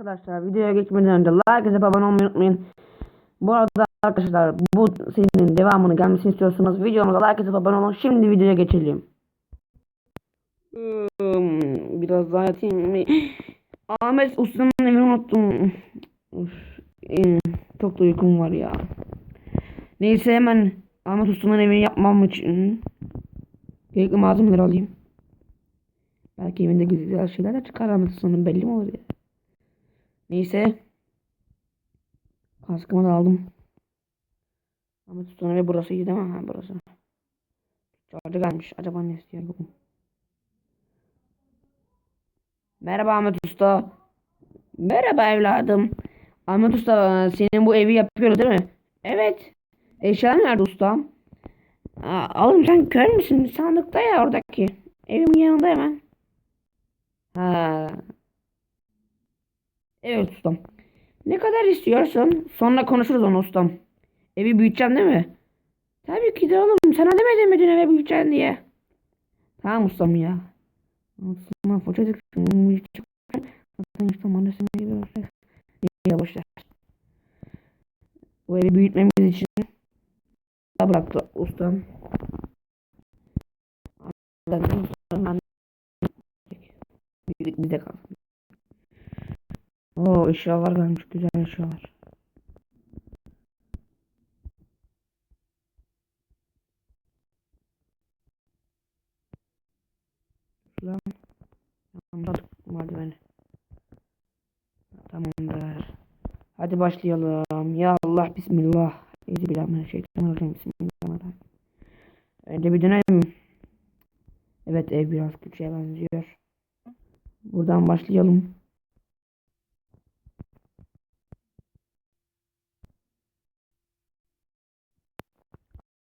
Arkadaşlar videoya geçmeden önce like atıp abone olmayı unutmayın. Bu arada arkadaşlar bu serinin devamını gelmesini istiyorsanız videomuza like atıp abone olun. Şimdi videoya geçelim. Hmm, Biraz daha yatayım mı? Ahmet Usta'nın evini unuttum. Uf, çok da uykum var ya. Neyse hemen Ahmet Usta'nın evini yapmam için gerekli malzemeleri alayım. Belki evinde güzel şeyler de çıkar Ahmet Usta'nın belli mi olur ya. Neyse. Kaskımı da aldım. Ahmet Usta'nın evi burası iyi değil mi? Ha burası. Çağrı gelmiş. Acaba ne istiyor bugün? Merhaba Ahmet Usta. Merhaba evladım. Ahmet Usta senin bu evi yapıyoruz değil mi? Evet. Eşyalar nerede ustam? Aa, oğlum sen kör müsün? Sandıkta ya oradaki. Evimin yanında hemen. Ha. Evet ustam. Ne kadar istiyorsun? Sonra konuşuruz onu ustam. Evi büyüteceğim değil mi? Tabii ki de oğlum. Sana demedim mi dün eve büyüteceksin diye. Tamam ustam ya. Ustam fırçacık. Zaten ustam annesine gibi olacak. Ya boşver. Bu evi büyütmemiz için bıraktı ustam. Ben bize kalsın. Oo eşyalar gelmiş güzel eşyalar. Lan. Anladık merdiveni. Tamamdır. Hadi başlayalım. Ya Allah bismillah. Euzubillahimineşşeytanirracim. Bismillahirrahmanirrahim. Önce bir dönelim. Evet ev biraz küçüğe benziyor. Buradan başlayalım.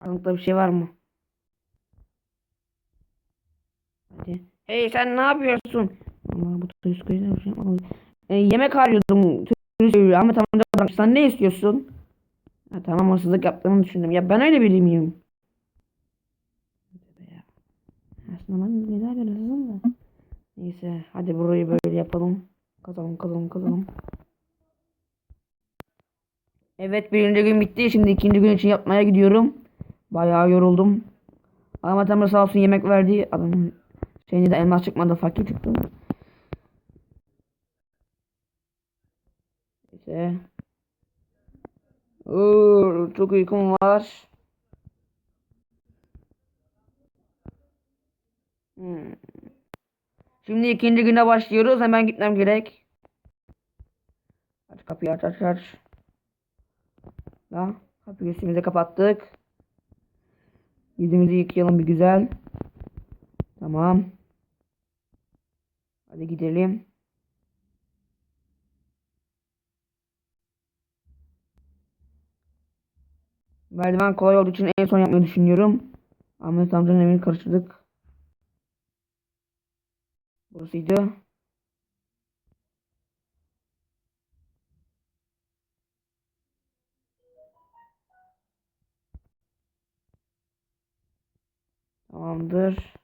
Karanlıkta bir şey var mı? Hadi. Hey sen ne yapıyorsun? Allah bu turist bir şey. E, yemek arıyordum. Turist köyü. Ahmet amca bırakmış. Sen ne istiyorsun? Ha, tamam hırsızlık yaptığını düşündüm. Ya ben öyle biri miyim? Aslında ben güzel bir hırsızım da. Neyse hadi burayı böyle yapalım. Kazalım kazalım kazalım. Evet birinci gün bitti. Şimdi ikinci gün için yapmaya gidiyorum. Bayağı yoruldum. Ahmet amca sağ olsun yemek verdi. Adamın şeyinde de elmas çıkmadı fakir çıktı. Neyse. Oo, çok uykum var. Hmm. Şimdi ikinci güne başlıyoruz. Hemen gitmem gerek. Aç kapıyı aç aç aç. Ya, kapıyı üstümüze kapattık. Yüzümüzü yıkayalım bir güzel. Tamam. Hadi gidelim. Merdiven kolay olduğu için en son yapmayı düşünüyorum. Ahmet amcanın evini karıştırdık. Burasıydı. Tamamdır.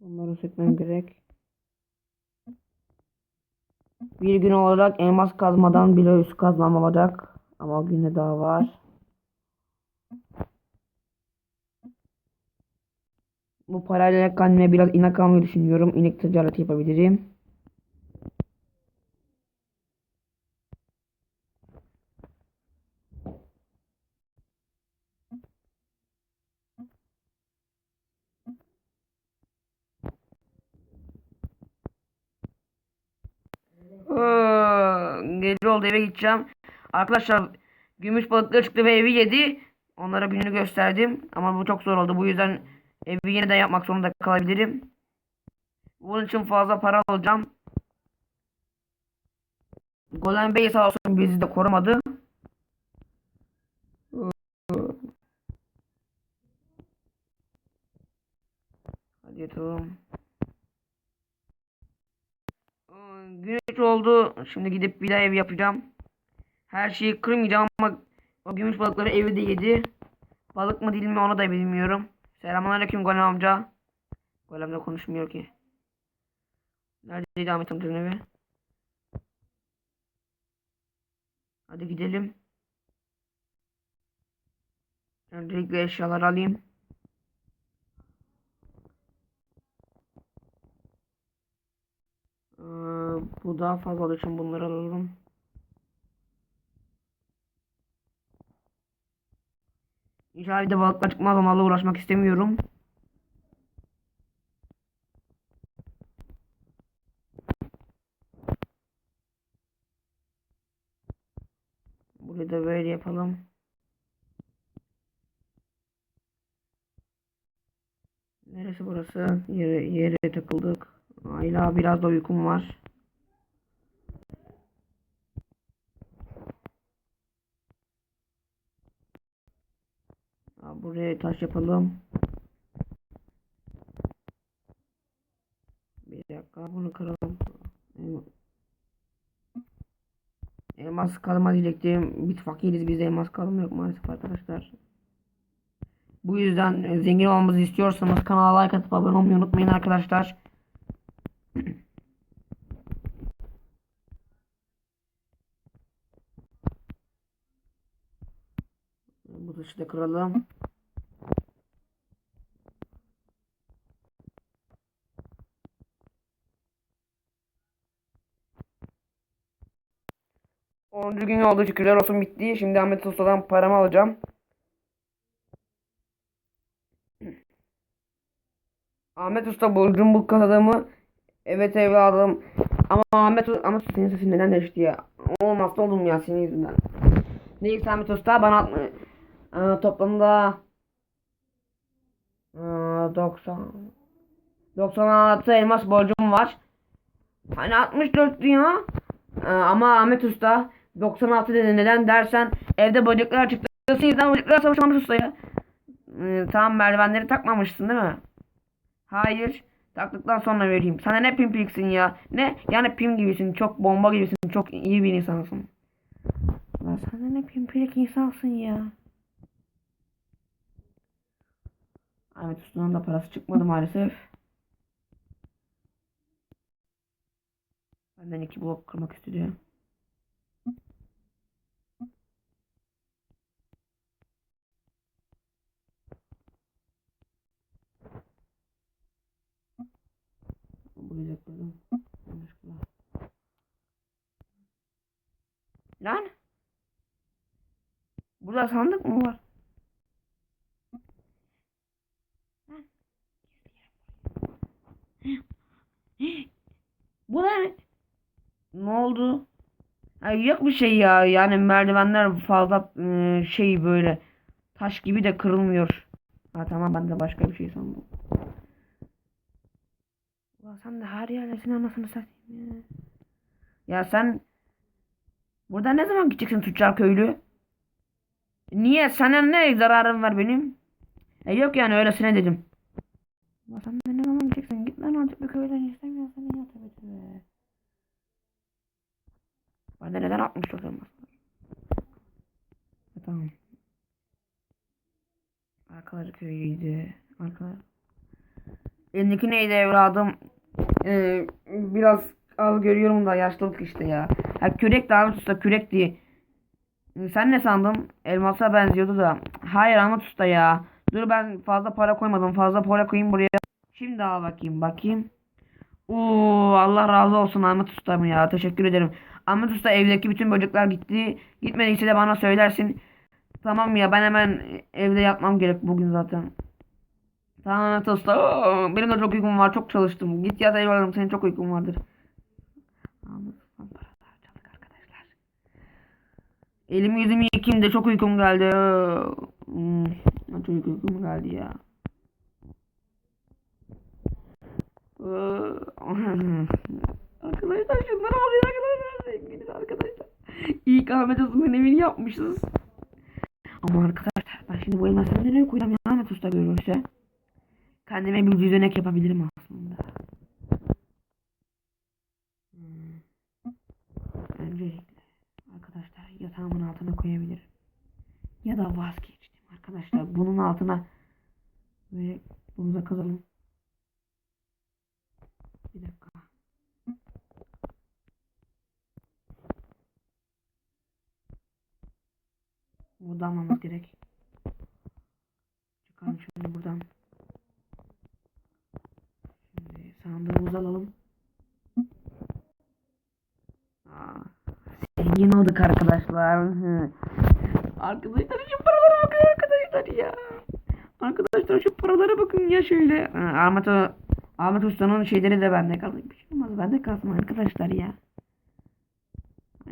Bunları sökmem gerek. Bir gün olarak elmas kazmadan bile üst kazmam olacak. Ama o güne daha var. Bu parayla kendime biraz inek almayı düşünüyorum. İnek ticareti yapabilirim. Aa, Gece oldu eve gideceğim. Arkadaşlar gümüş balıkları çıktı ve evi yedi. Onlara gününü gösterdim. Ama bu çok zor oldu. Bu yüzden evi yeniden yapmak zorunda kalabilirim. Bunun için fazla para alacağım. Golem Bey sağ olsun bizi de korumadı. Hadi yatalım. oldu. Şimdi gidip bir daha ev yapacağım. Her şeyi kırmayacağım ama o gümüş balıkları evi de yedi. Balık mı değil mi onu da bilmiyorum. Selamünaleyküm Golem amca. Golem de konuşmuyor ki. Neredeydi Ahmet amcanın evi? Hadi gidelim. Öncelikle eşyalar alayım. Bu daha fazla olduğu için bunları alalım. İnşallah bir de balıklar çıkmaz onlarla uğraşmak istemiyorum. Burayı da böyle yapalım. Neresi burası? Yere, yere takıldık. Ayla biraz da uykum var. Buraya taş yapalım. Bir dakika bunu kıralım. Elma- Elmas kalma diyecektim. Biz fakiriz bizde elmas kalma yok maalesef arkadaşlar. Bu yüzden zengin olmamızı istiyorsanız kanala like atıp abone olmayı unutmayın arkadaşlar. Bu taşı da kıralım. Gün oldu şükürler olsun bitti. Şimdi Ahmet Usta'dan paramı alacağım. Ahmet Usta borcum bu kazadığımı evet evladım. Ama Ahmet ama senin sesin neden değişti ya? Olmazsa oldum ya senin yüzünden. Neyse Ahmet Usta bana atma. Aa, toplamda aa, 90 96 elmas borcum var. Hani 64 ya. Aa, ama Ahmet Usta 96 dedi neden dersen evde böcekler çıktı. Yüzden böcekler savaşı Ahmet Usta'ya. Ee, tamam merdivenleri takmamışsın değil mi? Hayır. Taktıktan sonra vereyim. Sana ne pimpiksin ya? Ne? Yani pim gibisin. Çok bomba gibisin. Çok iyi bir insansın. Lan sana ne pimpirik insansın ya? Ahmet Usta'nın da parası çıkmadı maalesef. Benden iki blok kırmak istedi. Kırdım. Yanlışlıkla. Lan. Burada sandık mı var? Bu ne? Ne oldu? Ay yok bir şey ya. Yani merdivenler fazla ıı, şey böyle taş gibi de kırılmıyor. Ha tamam ben de başka bir şey sandım. Ulan sen de her yerdesin anasını satayım ya. Ya sen burada ne zaman gideceksin tüccar köylü? Niye? Sana ne zararım var benim? E yok yani öylesine dedim. Ulan sen de ne zaman gideceksin? Git lan artık bir köyden istemiyorum seni ya tabii tabii. Bende neden 64 elmas var? E, tamam. Arkaları köyüydü. Arkalar. Elindeki neydi evladım? Ee, biraz az görüyorum da yaşlılık işte ya. Ha, kürek de Ahmet Usta kürek diye. Sen ne sandın? Elmasa benziyordu da. Hayır Ahmet Usta ya. Dur ben fazla para koymadım. Fazla para koyayım buraya. Şimdi al bakayım bakayım. Oo Allah razı olsun Ahmet Usta'm ya. Teşekkür ederim. Ahmet Usta evdeki bütün böcekler gitti. Gitmediyse de bana söylersin. Tamam ya ben hemen evde yapmam gerek bugün zaten. Tamam. Oo, benim de çok uykum var. Çok çalıştım. Git yat eyvallah. Senin çok uykun vardır. Elimi yüzümü yıkayayım da çok uykum geldi. Hmm, çok uykum geldi ya. arkadaşlar şunları alıyor arkadaşlar. Sevgili arkadaşlar. İlk Ahmet Usta'nın evini yapmışız. Ama arkadaşlar ben şimdi bu elmasları nereye koyacağım ya Ahmet Usta görürse. Kendime bir düzenek yapabilirim aslında. Hmm. Öncelikle arkadaşlar yatağımın altına koyabilirim. Ya da vazgeçtim arkadaşlar. Bunun altına böyle bunu da kazalım. Bir dakika. Burada almamız gerek. Çıkalım şöyle buradan. Şimdi sandığımızı alalım. Zengin olduk arkadaşlar. Arkadaşlar şu paralara bakın arkadaşlar ya. Arkadaşlar şu paralara bakın ya şöyle. Ahmet, o- Ahmet Usta'nın şeyleri de bende kaldı. Bir şey olmaz bende kalsın arkadaşlar ya.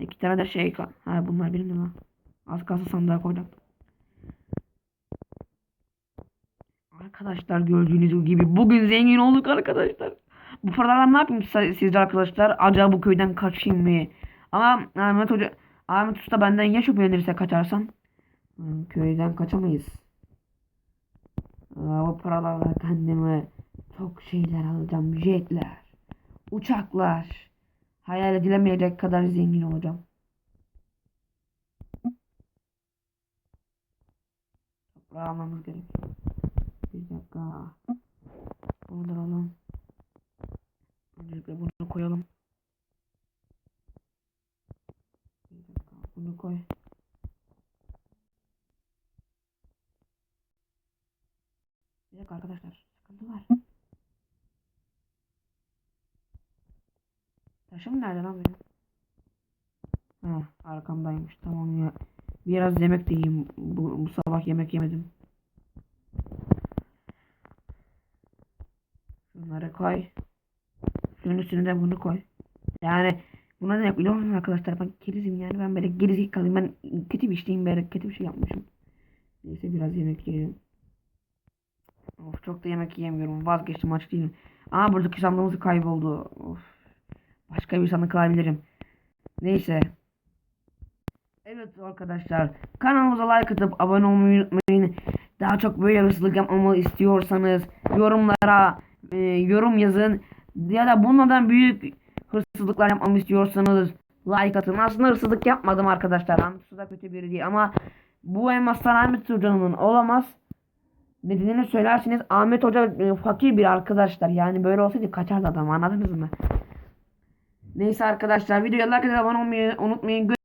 İki tane de şey kal. Ha bunlar benim de lan. Az kalsın sandığa koyacaktım. Arkadaşlar gördüğünüz gibi bugün zengin olduk arkadaşlar. Bu paralarla ne yapayım siz- sizce arkadaşlar? Acaba bu köyden kaçayım mı? Ama Ahmet Hoca, Ahmet Usta benden ya şüphelenirse kaçarsam? Hmm, Köyden kaçamayız. Aa, o paralarla kendime çok şeyler alacağım. Jetler, uçaklar. Hayal edilemeyecek kadar zengin olacağım. Toprağı almamız gerekiyor. Bir dakika. Bunu da Öncelikle bunu koyalım. Bunu koy. Bir dakika arkadaşlar. Sıkıntı var. Taşım nerede lan benim? Ha, arkamdaymış. Tamam ya. Biraz yemek de yiyeyim. Bu, bu sabah yemek yemedim. Şunları koy. Şunun üstüne de bunu koy. Yani buna ne musunuz arkadaşlar? Ben kerizim yani. Ben böyle gerizekalıyım. Ben kötü bir şeyim. Böyle kötü bir şey yapmışım. Neyse biraz yemek yiyelim. Of çok da yemek yiyemiyorum. Vazgeçtim aç değilim. Aa buradaki sandığımız kayboldu. Of. Başka bir sandık alabilirim. Neyse. Evet arkadaşlar. Kanalımıza like atıp abone olmayı unutmayın. Daha çok böyle hırsızlık yapmamı istiyorsanız yorumlara e, yorum yazın. Ya da bunlardan büyük hırsızlıklar yapmamı istiyorsanız like atın. Aslında hırsızlık yapmadım arkadaşlar. Usta da kötü biri değil ama bu elmaslar Ahmet Hoca'nın olamaz. Nedenini söylerseniz Ahmet Hoca e, fakir bir arkadaşlar. Yani böyle olsaydı kaçardı adam anladınız mı? Neyse arkadaşlar videoya like abone olmayı unutmayın.